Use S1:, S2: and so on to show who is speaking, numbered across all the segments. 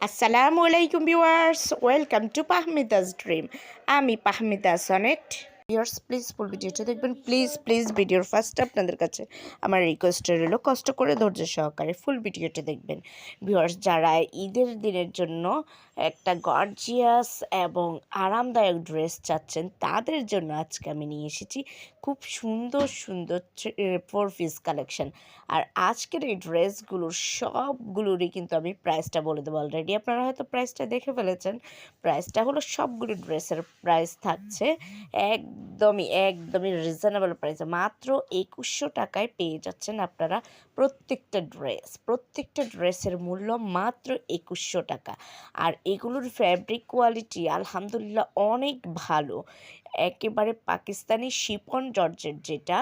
S1: আসসালামু আলাইকুম viewers welcome to Pahmida's dream আমি Pahmida sonnet Viewers please full ভিডিওটা দেখবেন। প্লিজ প্লিজ ভিডিওর ফার্স্ট আপনাদের কাছে আমার রিকোয়েস্ট রইল কষ্ট করে ধৈর্য সহকারে ফুল ভিডিওটা দেখবেন। ভিউয়ার্স যারা ঈদের দিনের জন্য একটা গর্জিয়াস এবং আরামদায়ক ড্রেস চাচ্ছেন তাদের জন্য আজকে আমি নিয়ে এসেছি খুব সুন্দর সুন্দর ফোর পিস কালেকশন আর আজকের এই ড্রেসগুলোর সবগুলোরই কিন্তু আমি প্রাইসটা বলে দেবো অলরেডি আপনারা হয়তো প্রাইসটা দেখে ফেলেছেন। প্রাইসটা হলো সবগুলো ড্রেসের প্রাইস থাকছে একদমই একদমই রিজনেবল প্রাইসে মাত্র একুশশো টাকায় পেয়ে যাচ্ছেন আপনারা প্রত্যেকটা ড্রেস প্রত্যেকটা ড্রেসের মূল্য মাত্র একুশশো টাকা। আর এগুলোর ফ্যাব্রিক কোয়ালিটি আলহামদুলিল্লাহ অনেক ভালো। একেবারে পাকিস্তানি শিপন জর্জের যেটা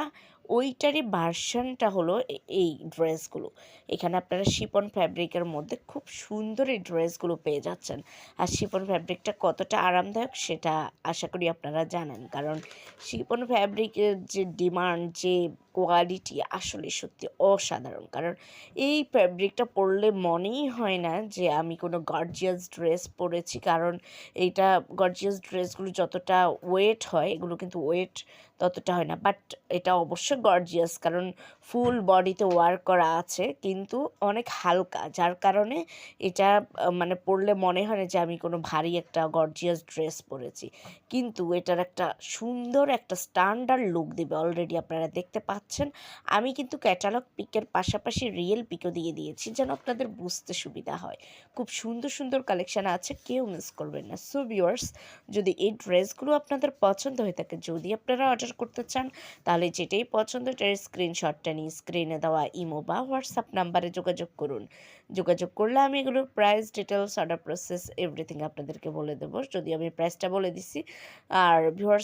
S1: ওইটারই ভার্সনটা হলো এই ড্রেসগুলো এখানে আপনারা শিপন ফ্যাব্রিকের মধ্যে খুব সুন্দর এই ড্রেসগুলো পেয়ে যাচ্ছেন। আর শিপন ফ্যাব্রিকটা কতটা আরামদায়ক সেটা আশা করি আপনারা জানেন। কারণ শিপন ফ্যাব্রিকের যে ডিমান্ড যে কোয়ালিটি আসলে সত্যি অসাধারণ। কারণ এই ফ্যাব্রিকটা পরলে মনেই হয় না যে আমি কোনো গর্জিয়াস ড্রেস পরেছি। কারণ এইটা গর্জিয়াস ড্রেসগুলো যতটা ওয়েট হয়, এগুলো কিন্তু ওয়েট ততটা হয় না। বাট এটা অবশ্যই গর্জিয়াস কারণ ফুল বডিতে ওয়ার্ক করা আছে, কিন্তু অনেক হালকা। যার কারণে এটা মানে পরলে মনে হয় না যে আমি কোনো ভারী একটা গর্জিয়াস ড্রেস পরেছি। কিন্তু এটার একটা সুন্দর একটা স্ট্যান্ডার্ড লুক দেবে অলরেডি আপনারা দেখতে পাচ্ছেন। আমি কিন্তু ক্যাটালগ পিকের পাশাপাশি রিয়েল পিকও দিয়ে দিয়েছি, যেন আপনাদের বুঝতে সুবিধা হয়। খুব সুন্দর সুন্দর কালেকশান আছে, কেউ মিস করবেন না। সো ভিউয়ার্স যদি এই ড্রেসগুলো আপনাদের পছন্দ হয়ে থাকে, যদি আপনারা অর্ডার করতে চান, তাহলে যেটাই পছন্দ এটার স্ক্রিনশটটা নিয়ে স্ক্রিনে দেওয়া ইমো বা হোয়াটসঅ্যাপ নাম্বারে যোগাযোগ করুন। যোগাযোগ করলে আমি এগুলোর price details order process everything আপনাদেরকে বলে দেবো। যদি আমি প্রাইসটা বলে দিছি, আর ভিউয়ার্স